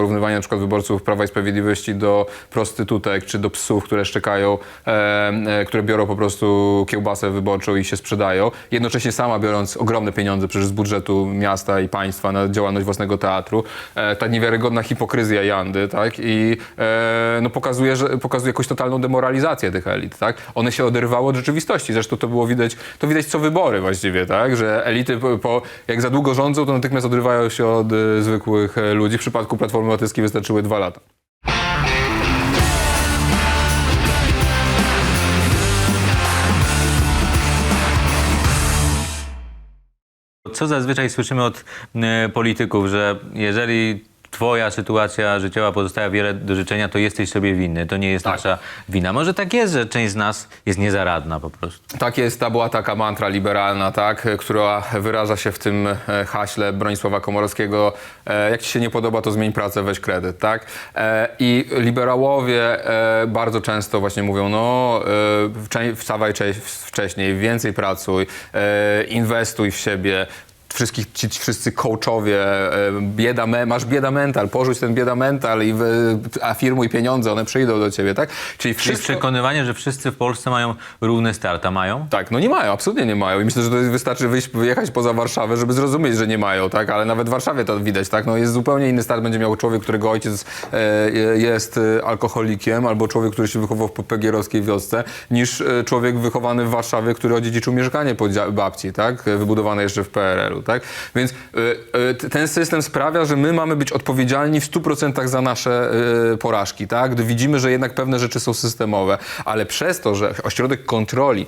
porównywanie przykład wyborców Prawa i Sprawiedliwości do prostytutek czy do psów, które szczekają, e, e, które biorą po prostu kiełbasę wyborczą i się sprzedają. Jednocześnie sama biorąc ogromne pieniądze przecież z budżetu miasta i państwa na działalność własnego teatru. E, ta niewiarygodna hipokryzja Jandy, tak? I e, no pokazuje, że, pokazuje jakąś totalną demoralizację tych elit, tak? One się oderwały od rzeczywistości. Zresztą to było widać, to widać co wybory właściwie, tak? Że elity po, po, jak za długo rządzą, to natychmiast odrywają się od e, zwykłych e, ludzi. W przypadku Platformy Obywatelskiej wystarczyły dwa lata. Co zazwyczaj słyszymy od e, polityków, że jeżeli twoja sytuacja życiowa pozostawia wiele do życzenia, to jesteś sobie winny. To nie jest Tak. nasza wina. Może tak jest, że część z nas jest niezaradna po prostu. Tak jest, ta była taka mantra liberalna, tak, która wyraża się w tym e, haśle Bronisława Komorowskiego. E, jak ci się nie podoba, to zmień pracę, weź kredyt, tak? E, I liberałowie bardzo często właśnie mówią, no wstawaj cze- wcześniej, więcej pracuj, inwestuj w siebie. Wszystkich, ci, ci wszyscy coachowie, e, bieda me, masz bieda mental, porzuć ten bieda mental i wy, afirmuj pieniądze, one przyjdą do ciebie, tak? Czyli wszystko... przekonywanie, że wszyscy w Polsce mają równy start, a mają? Tak, no nie mają, absolutnie nie mają. I myślę, że to wystarczy wyjść, wyjechać poza Warszawę, żeby zrozumieć, że nie mają, tak? Ale nawet w Warszawie to widać, tak? No jest zupełnie inny start będzie miał człowiek, którego ojciec e, jest e, alkoholikiem, albo człowiek, który się wychował w pegierowskiej wiosce, niż e, człowiek wychowany w Warszawie, który odziedziczył mieszkanie po babci, tak? Wybudowane jeszcze w PRL-u, tak? Więc e, t- ten system sprawia, że my mamy być odpowiedzialni w 100% za nasze e, porażki, tak? Gdy widzimy, że jednak pewne rzeczy są systemowe, ale przez to, że ośrodek kontroli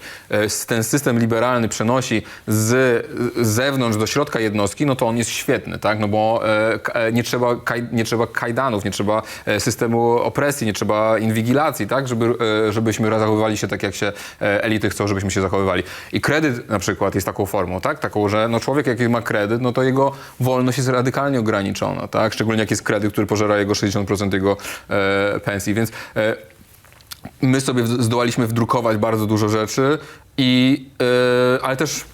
ten system liberalny przenosi z zewnątrz do środka jednostki, no to on jest świetny, tak? No bo nie, trzeba kaj, nie trzeba kajdanów, nie trzeba systemu opresji, nie trzeba inwigilacji, tak? Żeby, żebyśmy zachowywali się tak, jak się elity chcą, żebyśmy się zachowywali. I kredyt na przykład jest taką formą, tak? Taką, że no człowiek jak ma kredyt, no to jego wolność jest radykalnie ograniczona, tak? Szczególnie jak jest kredyt, który pożera jego 60% jego e, pensji, więc e, my sobie zdołaliśmy wdrukować bardzo dużo rzeczy, i, yy, ale też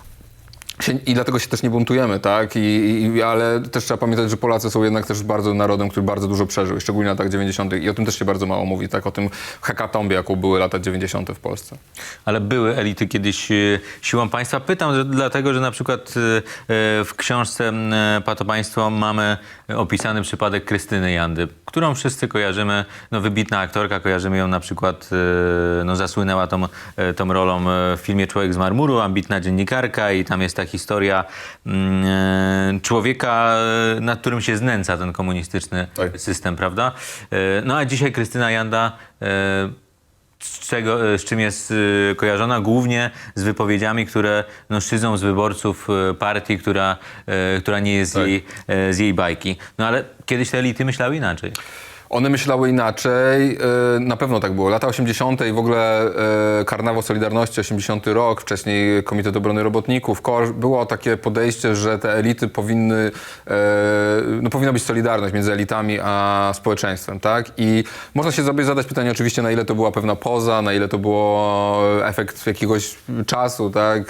i dlatego się też nie buntujemy, tak? I, i, ale też trzeba pamiętać, że Polacy są jednak też bardzo narodem, który bardzo dużo przeżył, szczególnie w latach 90. i o tym też się bardzo mało mówi, tak? O tym hekatombie, jaką były lata 90. w Polsce. Ale były elity kiedyś e, siłą państwa. Pytam, że, dlatego, że na przykład e, e, w książce e, Pato Państwo mamy opisany przypadek Krystyny Jandy, którą wszyscy kojarzymy. No, wybitna aktorka, kojarzymy ją na przykład, no, zasłynęła tą, tą rolą w filmie Człowiek z marmuru, ambitna dziennikarka i tam jest ta historia mm, e, człowieka, e, nad którym się znęca ten komunistyczny Tak. system, prawda? E, No a dzisiaj Krystyna Janda z, czego, z czym jest kojarzona? Głównie z wypowiedziami, które no, szydzą z wyborców partii, która, która nie jest Tak. jej, z jej bajki. No ale kiedyś te elity myślały inaczej. One myślały inaczej, yy, na pewno tak było. Lata 80. i w ogóle yy, Karnawał Solidarności, 80 rok, wcześniej Komitet Obrony Robotników, było takie podejście, że te elity powinny, yy, no powinna być solidarność między elitami a społeczeństwem, tak? I można się sobie zadać pytanie oczywiście, na ile to była pewna poza, na ile to było efekt jakiegoś czasu, tak?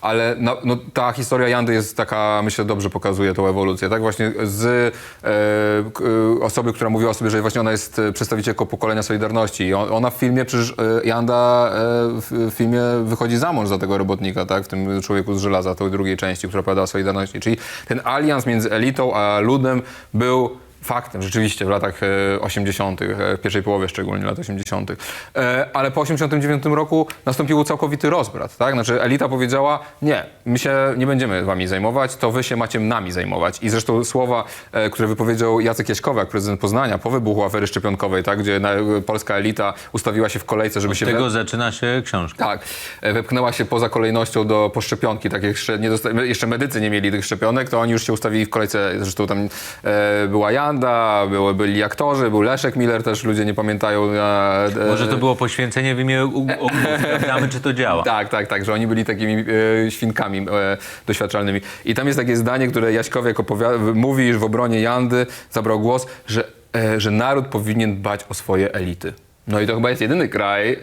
Ale no, no, ta historia Jandy jest taka, myślę, dobrze pokazuje tą ewolucję, tak? Właśnie z e, e, osoby, która mówiła sobie, że właśnie ona jest e, przedstawicielką pokolenia Solidarności. I on, ona w filmie, przecież e, Janda e, w filmie wychodzi za mąż za tego robotnika, tak? W tym Człowieku z żelaza, tej drugiej części, która opowiada o Solidarności. Czyli ten alians między elitą a ludem był faktem rzeczywiście w latach e, 80., e, w pierwszej połowie szczególnie lat 80. E, Ale po 89 roku nastąpił całkowity rozbrat, tak? Znaczy elita powiedziała, nie, my się nie będziemy wami zajmować, to wy się macie nami zajmować. I zresztą słowa, e, które wypowiedział Jacek Jaśkowiak, prezydent Poznania, po wybuchu afery szczepionkowej, tak? Gdzie polska elita ustawiła się w kolejce, żeby Od się... tego zaczyna się książka. Tak, e, wepchnęła się poza kolejnością do poszczepionki, tak jak jeszcze, nie dosta- jeszcze medycy nie mieli tych szczepionek, to oni już się ustawili w kolejce, zresztą tam e, była Janda, było, byli aktorzy, był Leszek Miller, też ludzie nie pamiętają. E, e, Może to było poświęcenie w imię. Sprawdzamy, czy to działa. tak, tak, tak, że oni byli takimi e, świnkami e, doświadczalnymi. I tam jest takie zdanie, które Jaśkowiak mówi w obronie Jandy, zabrał głos, że, e, że naród powinien dbać o swoje elity. No i to chyba jest jedyny kraj e,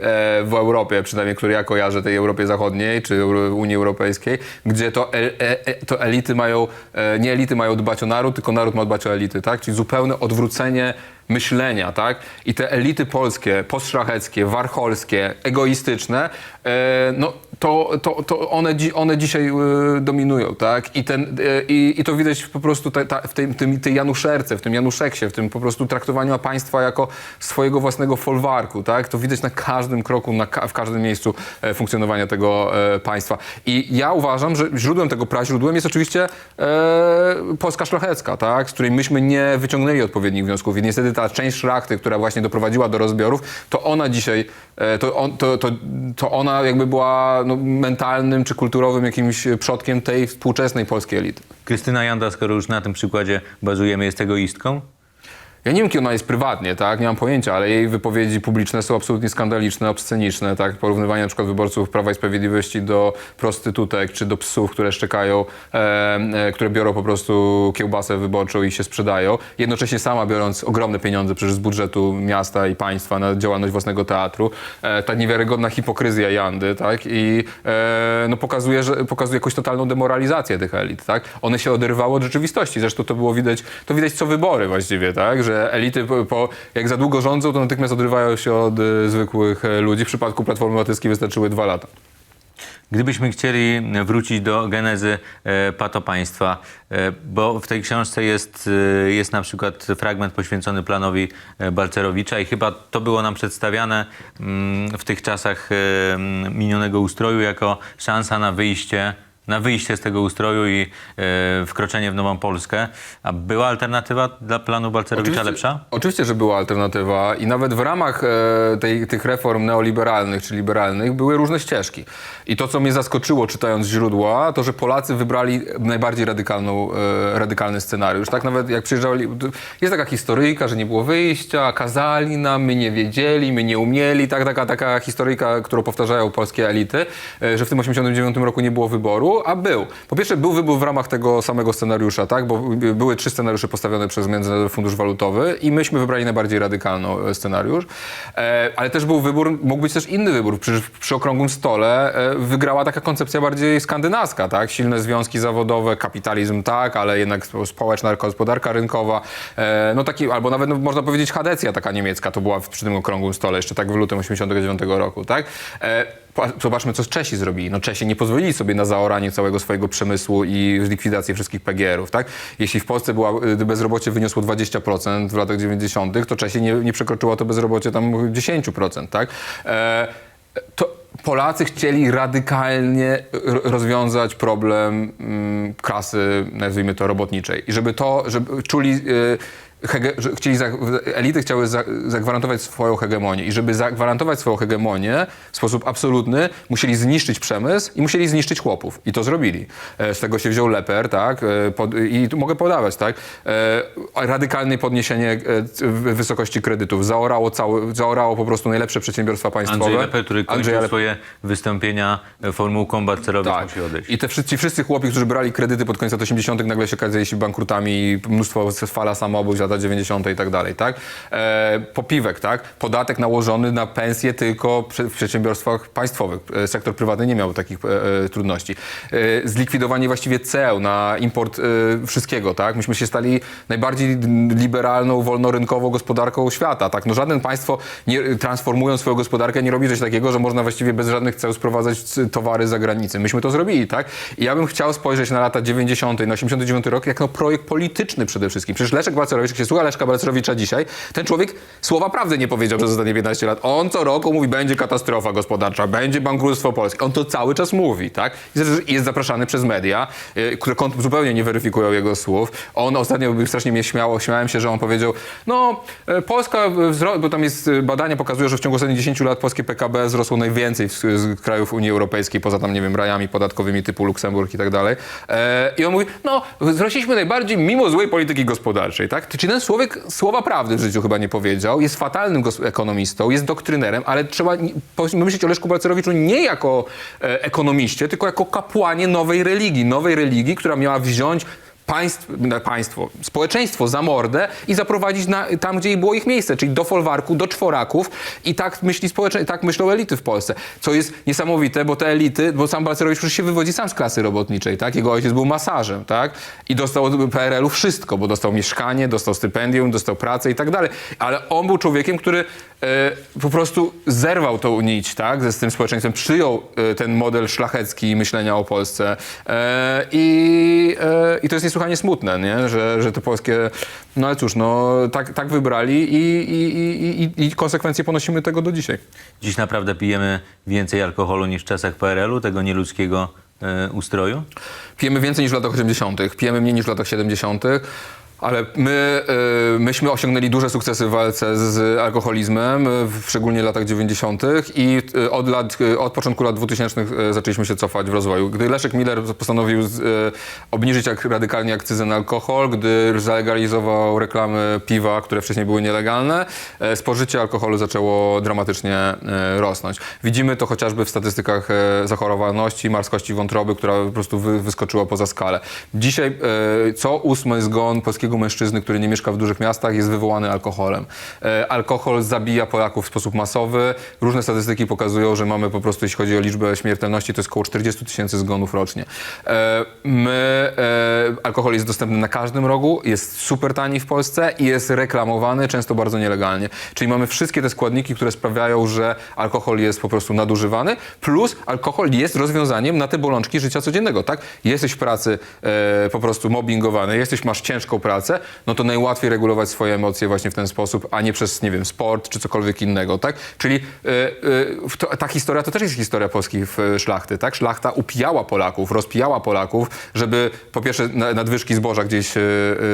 w Europie, przynajmniej który ja kojarzę, tej Europie Zachodniej czy Unii Europejskiej, gdzie to, e, e, to elity mają, nie elity mają dbać o naród, tylko naród ma dbać o elity, tak? Czyli zupełne odwrócenie myślenia, tak? I te elity polskie, postszlacheckie, warcholskie, egoistyczne, no to, to, to one, one dzisiaj e, dominują, tak? I, ten, e, i, i to widać po prostu te, ta, w tym, tym, tej Januszerce, w tym Januszeksie, w tym po prostu traktowaniu państwa jako swojego własnego folwarku, tak? To widać na każdym kroku, na, ka- w każdym miejscu e, funkcjonowania tego e, państwa. I ja uważam, że źródłem tego praźródłem jest oczywiście e, Polska szlachecka, tak? Z której myśmy nie wyciągnęli odpowiednich wniosków. I niestety ta część szlachty, która właśnie doprowadziła do rozbiorów, to ona dzisiaj, e, to, on, to, to, to ona jakby była no, mentalnym czy kulturowym jakimś przodkiem tej współczesnej polskiej elity. Krystyna Janda, skoro już na tym przykładzie bazujemy, jest egoistką? Ja nie wiem, kim ona jest prywatnie, tak? Nie mam pojęcia, ale jej wypowiedzi publiczne są absolutnie skandaliczne, obsceniczne, tak? Porównywanie przykład wyborców Prawa i Sprawiedliwości do prostytutek czy do psów, które szczekają, e, e, które biorą po prostu kiełbasę wyborczą i się sprzedają. Jednocześnie sama biorąc ogromne pieniądze przecież z budżetu miasta i państwa na działalność własnego teatru. E, ta niewiarygodna hipokryzja Jandy, tak? I e, no pokazuje, że, pokazuje jakąś totalną demoralizację tych elit, tak? One się oderwały od rzeczywistości. Zresztą to było widać, to widać co wybory właściwie, tak? Że elity po, jak za długo rządzą, to natychmiast odrywają się od e, zwykłych e, ludzi. W przypadku Platformy Obywatelskiej wystarczyły dwa lata. Gdybyśmy chcieli wrócić do genezy e, patopaństwa, e, bo w tej książce jest, e, jest na przykład fragment poświęcony planowi e, Balcerowicza i chyba to było nam przedstawiane mm, w tych czasach e, minionego ustroju jako szansa na wyjście na wyjście z tego ustroju i e, wkroczenie w nową Polskę. A była alternatywa dla planu Balcerowicza lepsza? Oczywiście, że była alternatywa i nawet w ramach e, tej, tych reform neoliberalnych czy liberalnych były różne ścieżki. I to, co mnie zaskoczyło czytając źródła, to, że Polacy wybrali najbardziej radykalną, e, radykalny scenariusz. Tak nawet jak przyjeżdżali, jest taka historyjka, że nie było wyjścia, kazali nam, my nie wiedzieli, my nie umieli, tak, taka, taka historyjka, którą powtarzają polskie elity, e, że w tym 89 roku nie było wyboru, a był. Po pierwsze był wybór w ramach tego samego scenariusza, tak, bo by- były trzy scenariusze postawione przez Międzynarodowy Fundusz Walutowy i myśmy wybrali najbardziej radykalny e, scenariusz, e, ale też był wybór, mógł być też inny wybór. Przecież przy okrągłym stole e, wygrała taka koncepcja bardziej skandynawska, tak, silne związki zawodowe, kapitalizm tak, ale jednak spo- społeczna gospodarka rynkowa, no taki, albo nawet no, można powiedzieć Hadecja taka niemiecka, to była przy tym okrągłym stole, jeszcze tak w lutym 89 roku, tak. E, Zobaczmy, co Czesi zrobili. No Czesi nie pozwolili sobie na zaoranie całego swojego przemysłu i likwidację wszystkich PGR-ów, tak? Jeśli w Polsce była, bezrobocie wyniosło 20% w latach 90., to Czesi nie, nie przekroczyło to bezrobocie tam 10%, tak? E, to Polacy chcieli radykalnie rozwiązać problem mm, klasy, nazwijmy to, robotniczej. I żeby to, żeby czuli... y, hege, chcieli, elity chciały za, zagwarantować swoją hegemonię i żeby zagwarantować swoją hegemonię w sposób absolutny, musieli zniszczyć przemysł i musieli zniszczyć chłopów. I to zrobili. E, Z tego się wziął Leper, tak? E, I tu mogę podawać, tak? E, Radykalne podniesienie wysokości kredytów. Zaorało, cały, zaorało po prostu najlepsze przedsiębiorstwa państwowe. Andrzej Lepel, który kończył Andrzej Lepel. swoje wystąpienia formułką Balcerowicz Tak. musi odejść. I te wszyscy, ci wszyscy chłopi, którzy brali kredyty pod koniec lat 80., nagle się okazali się bankrutami i mnóstwo fala samobójstw lata 90. i tak dalej, tak? E, popiwek, tak? Podatek nałożony na pensje tylko przy, w przedsiębiorstwach państwowych. E, sektor prywatny nie miał takich e, e, trudności. E, zlikwidowanie właściwie ceł na import e, wszystkiego, tak? Myśmy się stali najbardziej liberalną, wolnorynkową gospodarką świata, tak? No żaden państwo nie, transformując swoją gospodarkę nie robi coś takiego, że można właściwie bez żadnych ceł sprowadzać towary za granicę. Myśmy to zrobili, tak? I ja bym chciał spojrzeć na lata 90., na 89 rok, jak na projekt polityczny przede wszystkim. Przecież Leszek Balcerowicz, jak się słucha Leszka Balcerowicza dzisiaj, ten człowiek słowa prawdy nie powiedział przez ostatnie 15 lat. On co roku mówi, będzie katastrofa gospodarcza, będzie bankructwo Polski. On to cały czas mówi, tak? Jest zapraszany przez media, y, które zupełnie nie weryfikują jego słów. On ostatnio strasznie mnie śmiało, śmiałem się, że on powiedział, no e, Polska, bo tam jest y, badania pokazują, że w ciągu ostatnich 10 lat polskie PKB wzrosło najwięcej z krajów Unii Europejskiej, poza tam, nie wiem, rajami podatkowymi typu Luksemburg i tak dalej. E, I on mówi, no wzrośliśmy najbardziej mimo złej polityki gospodarczej, tak? Czyli ten człowiek słowa prawdy w życiu chyba nie powiedział, jest fatalnym ekonomistą, jest doktrynerem, ale trzeba pomyśleć o Leszku Balcerowiczu nie jako e, ekonomiście, tylko jako kapłanie nowej religii, nowej religii, która miała wziąć państw, państwo, społeczeństwo za mordę i zaprowadzić na, tam, gdzie było ich miejsce, czyli do folwarku, do czworaków i tak myśli tak myślą elity w Polsce. Co jest niesamowite, bo te elity, bo sam Balcerowicz przecież się wywodzi sam z klasy robotniczej, tak? Jego ojciec był masażem, tak? I dostał od PRL-u wszystko, bo dostał mieszkanie, dostał stypendium, dostał pracę i tak dalej. Ale on był człowiekiem, który e, po prostu zerwał tą nić, tak? Z tym społeczeństwem, przyjął e, ten model szlachecki myślenia o Polsce. E, i, to jest niesłychanie smutne, nie? Że, że te polskie, no ale cóż, no tak, tak wybrali i, i, i, i, konsekwencje ponosimy tego do dzisiaj. Dziś naprawdę pijemy więcej alkoholu niż w czasach PRL-u, tego nieludzkiego e, ustroju? Pijemy więcej niż w latach 80., pijemy mniej niż w latach 70., ale my, y, myśmy osiągnęli duże sukcesy w walce z alkoholizmem, w- szczególnie w latach 90. i y, od, lat, y, od początku lat 2000 y, zaczęliśmy się cofać w rozwoju. Gdy Leszek Miller postanowił obniżyć radykalnie akcyzę na alkohol, gdy zalegalizował reklamy piwa, które wcześniej były nielegalne, spożycie alkoholu zaczęło dramatycznie rosnąć. Widzimy to chociażby w statystykach zachorowalności, marskości wątroby, która po prostu wy, wyskoczyła poza skalę. Dzisiaj co ósmy zgon polskiego mężczyzny, który nie mieszka w dużych miastach, jest wywołany alkoholem. E, alkohol zabija Polaków w sposób masowy. Różne statystyki pokazują, że mamy po prostu, jeśli chodzi o liczbę śmiertelności, to jest około 40 tysięcy zgonów rocznie. E, my, e, alkohol jest dostępny na każdym rogu, jest super tani w Polsce i jest reklamowany, często bardzo nielegalnie. Czyli mamy wszystkie te składniki, które sprawiają, że alkohol jest po prostu nadużywany, plus alkohol jest rozwiązaniem na te bolączki życia codziennego, tak? Jesteś w pracy e, po prostu mobbingowany, jesteś, masz ciężką pracę, no to najłatwiej regulować swoje emocje właśnie w ten sposób, a nie przez, nie wiem, sport czy cokolwiek innego, tak? Czyli e, e, to, ta historia to też jest historia polskiej e, szlachty, tak? Szlachta upijała Polaków, rozpijała Polaków, żeby po pierwsze na- nadwyżki zboża gdzieś e,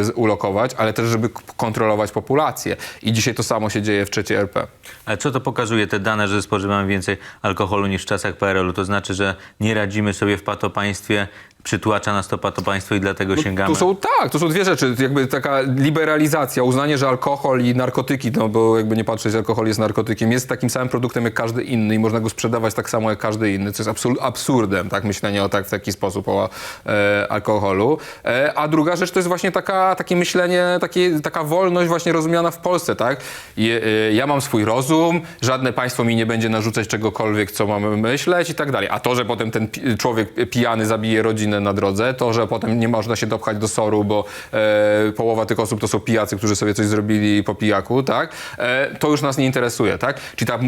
z- ulokować, ale też żeby kontrolować populację. I dzisiaj to samo się dzieje w trzeciej RP. Ale co to pokazuje, te dane, że spożywamy więcej alkoholu niż w czasach PRL-u? To znaczy, że nie radzimy sobie w patopaństwie, przytłacza nas to patopaństwo i dlatego sięgamy... Tu są, tak, to są dwie rzeczy. Jakby taka liberalizacja, uznanie, że alkohol i narkotyki, no bo jakby nie patrzeć, alkohol jest narkotykiem, jest takim samym produktem jak każdy inny i można go sprzedawać tak samo jak każdy inny, co jest absur- absurdem, tak, myślenie o tak, w taki sposób o e, alkoholu. E, a druga rzecz to jest właśnie taka, takie myślenie, takie, taka wolność właśnie rozumiana w Polsce, tak. E, ja mam swój rozum, żadne państwo mi nie będzie narzucać czegokolwiek, co mamy myśleć i tak dalej. A to, że potem ten człowiek pijany zabije rodzinę na drodze, to, że potem nie można się dopchać do soru, bo e, połowa tych osób to są pijacy, którzy sobie coś zrobili po pijaku, tak? E, to już nas nie interesuje, tak? Czyli ta,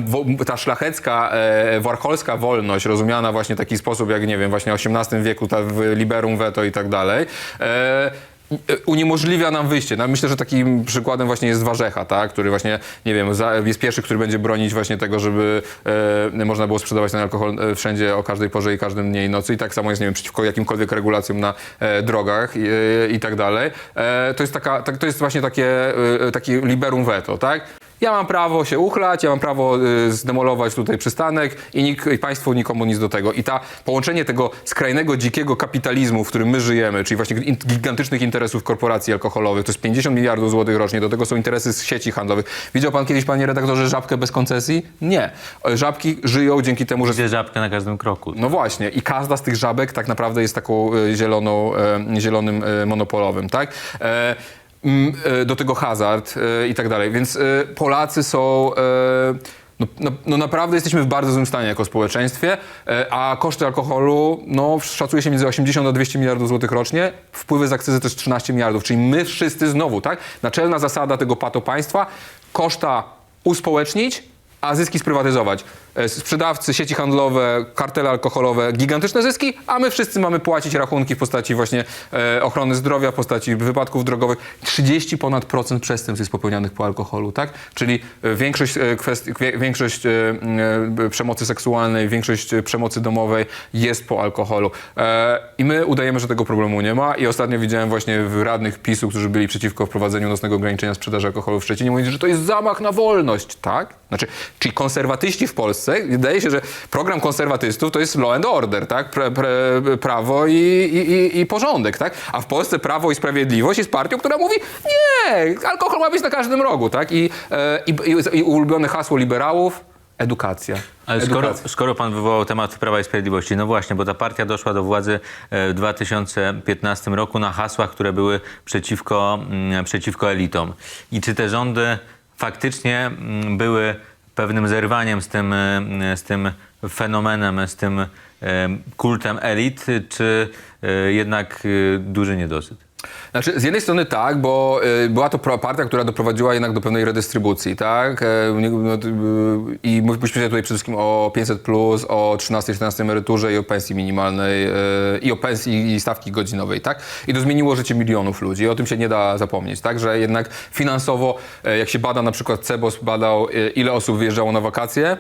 ta szlachecka, e, warcholska wolność, rozumiana właśnie w taki sposób, jak nie wiem, właśnie w XVIII wieku, ta w liberum veto i tak dalej, e, uniemożliwia nam wyjście. No, myślę, że takim przykładem właśnie jest Warzecha, tak? który właśnie, nie wiem, za, jest pierwszy, który będzie bronić właśnie tego, żeby e, można było sprzedawać ten alkohol e, wszędzie o każdej porze i każdym dnie i nocy. I tak samo jest, nie wiem, przeciwko jakimkolwiek regulacjom na e, drogach i, e, i tak dalej. E, to, jest taka, tak, to jest właśnie takie, e, takie liberum veto, tak? Ja mam prawo się uchlać, ja mam prawo y, zdemolować tutaj przystanek i, i państwo nikomu nic do tego. I ta połączenie tego skrajnego, dzikiego kapitalizmu, w którym my żyjemy, czyli właśnie in, gigantycznych interesów korporacji alkoholowych, to jest 50 miliardów złotych rocznie, do tego są interesy z sieci handlowych. Widział pan kiedyś, panie redaktorze, żabkę bez koncesji? Nie. E, Żabki żyją dzięki temu, że Widzę żabkę na każdym kroku. no właśnie, i każda z tych żabek tak naprawdę jest taką e, zieloną, e, zielonym e, monopolowym, tak? E, do tego hazard e, i tak dalej. Więc e, Polacy są. E, no, no, no naprawdę jesteśmy w bardzo złym stanie jako społeczeństwie, e, a koszty alkoholu no, szacuje się między 80 a 200 miliardów złotych rocznie. Wpływy z akcyzy jest 13 miliardów, czyli my wszyscy znowu, tak? Naczelna zasada tego pato państwa, koszta uspołecznić, a zyski sprywatyzować. E, Sprzedawcy, sieci handlowe, kartele alkoholowe, gigantyczne zyski, a my wszyscy mamy płacić rachunki w postaci właśnie e, ochrony zdrowia, w postaci wypadków drogowych. 30 ponad procent przestępstw jest popełnianych po alkoholu, tak? Czyli e, większość, większość przemocy seksualnej, większość przemocy domowej jest po alkoholu. I my udajemy, że tego problemu nie ma i ostatnio widziałem właśnie radnych PiSu, którzy byli przeciwko wprowadzeniu nocnego ograniczenia sprzedaży alkoholu w Szczecinie, mówić, że to jest zamach na wolność, tak? Znaczy, czyli konserwatyści w Polsce, wydaje się, że program konserwatystów to jest law and order, tak? Prawo i, i, i, porządek, tak? A w Polsce Prawo i Sprawiedliwość jest partią, która mówi, nie, alkohol ma być na każdym rogu, tak? I, e, i, i, ulubione hasło liberałów, Edukacja. Ale skoro, skoro pan wywołał temat Prawa i Sprawiedliwości, no właśnie, bo ta partia doszła do władzy e, w 2015 roku na hasłach, które były przeciwko, mm, przeciwko elitom. I czy te rządy faktycznie mm, były pewnym zerwaniem z tym, e, z tym fenomenem, z tym e, kultem elit, czy e, jednak duży niedosyt? Znaczy, z jednej strony tak, bo y, była to partia, która doprowadziła jednak do pewnej redystrybucji, tak? E, no, y, I mówimy tutaj przede wszystkim o 500, plus, o 13-14 emeryturze i o pensji minimalnej, y, i o pensji i stawki godzinowej, tak? I to zmieniło życie milionów ludzi. I o tym się nie da zapomnieć, tak? Że jednak finansowo, e, jak się bada, na przykład CEBOS badał, ile osób wyjeżdżało na wakacje, e,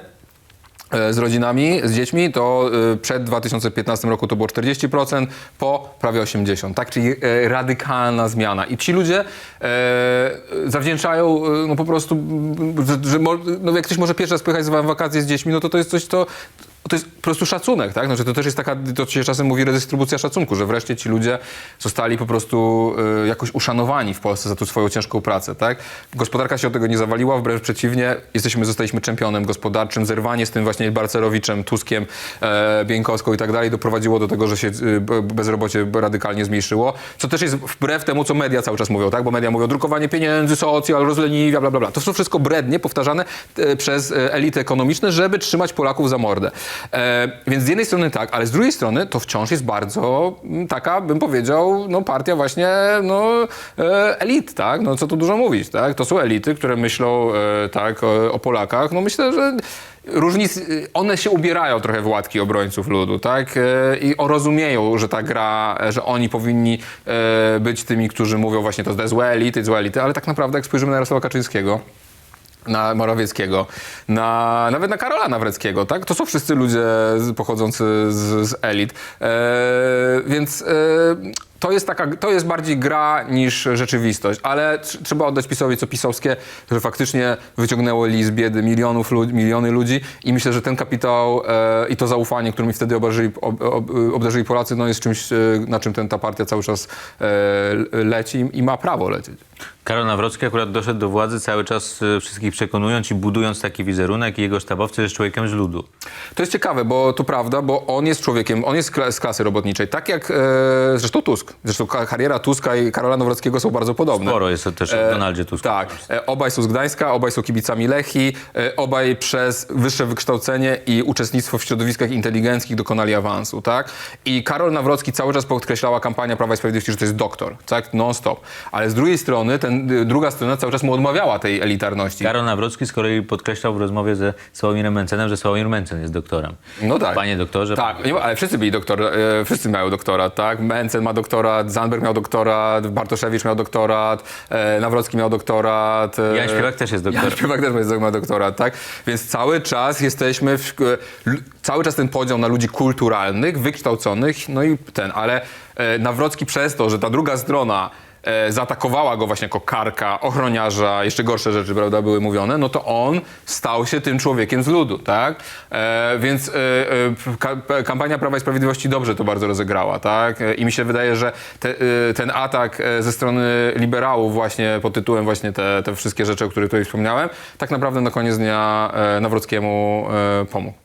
z rodzinami, z dziećmi, to y, przed 2015 roku to było 40%, po prawie 80%, tak? Czyli e, radykalna zmiana. I ci ludzie e, zawdzięczają e, no po prostu, że, że no jak ktoś może pierwszy raz pojechać z wakacje z dziećmi, no to to jest coś, to to jest po prostu szacunek, tak? Znaczy to też jest taka, to się czasem mówi redystrybucja szacunku, że wreszcie ci ludzie zostali po prostu y, jakoś uszanowani w Polsce za tą swoją ciężką pracę, tak? Gospodarka się od tego nie zawaliła, wbrew przeciwnie, jesteśmy, zostaliśmy czempionem gospodarczym, zerwanie z tym właśnie Barcerowiczem, Tuskiem, e, Bieńkowską i tak dalej doprowadziło do tego, że się y, bezrobocie radykalnie zmniejszyło, co też jest wbrew temu, co media cały czas mówią, tak? Bo media mówią drukowanie pieniędzy, socjal, rozleniwia, bla, bla, bla. To są wszystko brednie powtarzane e, przez e, elity ekonomiczne, żeby trzymać Polaków za mordę. E, więc z jednej strony tak, ale z drugiej strony to wciąż jest bardzo mm, taka, bym powiedział, no partia właśnie no, e, elit, tak? No co tu dużo mówić, tak? To są elity, które myślą e, tak o, o Polakach. No myślę, że różnic, one się ubierają trochę w łatki obrońców ludu, tak? E, I rozumieją, że ta gra, e, że oni powinni e, być tymi, którzy mówią właśnie to złe elity, złe elity, ale tak naprawdę jak spojrzymy na Jarosława Kaczyńskiego, na Morawieckiego, na, nawet na Karola Nawreckiego, tak? To są wszyscy ludzie pochodzący z, z elit. E, więc e, to jest, taka, to jest bardziej gra niż rzeczywistość, ale tr- trzeba oddać PiSowi co pisowskie, że faktycznie wyciągnęło li z biedy milionów lud- miliony ludzi i myślę, że ten kapitał e, i to zaufanie, którym wtedy obdarzyli, ob, ob, obdarzyli Polacy, no jest czymś, e, na czym ten, ta partia cały czas e, leci i ma prawo lecieć. Karol Nawrocki akurat doszedł do władzy cały czas e, wszystkich przekonując i budując taki wizerunek i jego sztabowcy jest człowiekiem z ludu. To jest ciekawe, bo to prawda, bo on jest człowiekiem, on jest z klasy robotniczej, tak jak e, zresztą Tusk. Zresztą ka- kariera Tuska i Karola Nawrockiego są bardzo podobne. Sporo jest też o Donaldzie Tusku. Tak, e, obaj są z Gdańska, obaj są kibicami Lechi, e, obaj przez wyższe wykształcenie i uczestnictwo w środowiskach inteligenckich dokonali awansu, tak? I Karol Nawrocki cały czas podkreślała kampania Prawa i Sprawiedliwości, że to jest doktor, tak? Non-stop. Ale z drugiej strony, ten, y, druga strona cały czas mu odmawiała tej elitarności. Karol Nawrocki z kolei podkreślał w rozmowie ze Sławomirem Mencenem, że Sławomir Mencen jest doktorem. No tak. Panie doktorze, Tak, nie, ale wszyscy byli doktor, e, wszyscy mają doktorat, tak? Mencen ma doktorat, Zandberg miał doktorat, Bartoszewicz miał doktorat, e, Nawrocki miał doktorat. e, Jan Śpiewak też jest doktorem. Jan Śpiewak też ma- ma doktorat, tak? Więc cały czas jesteśmy, w, cały czas ten podział na ludzi kulturalnych, wykształconych, no i ten, ale e, Nawrocki przez to, że ta druga strona e, zaatakowała go właśnie jako karka, ochroniarza, jeszcze gorsze rzeczy, prawda, były mówione, no to on stał się tym człowiekiem z ludu, tak? E, więc e, e, kampania Prawa i Sprawiedliwości dobrze to bardzo rozegrała, tak? E, I mi się wydaje, że te, e, ten atak e, ze strony liberałów właśnie pod tytułem właśnie te, te wszystkie rzeczy, o których tutaj wspomniałem, tak naprawdę na koniec dnia e, Nawrockiemu e, pomógł.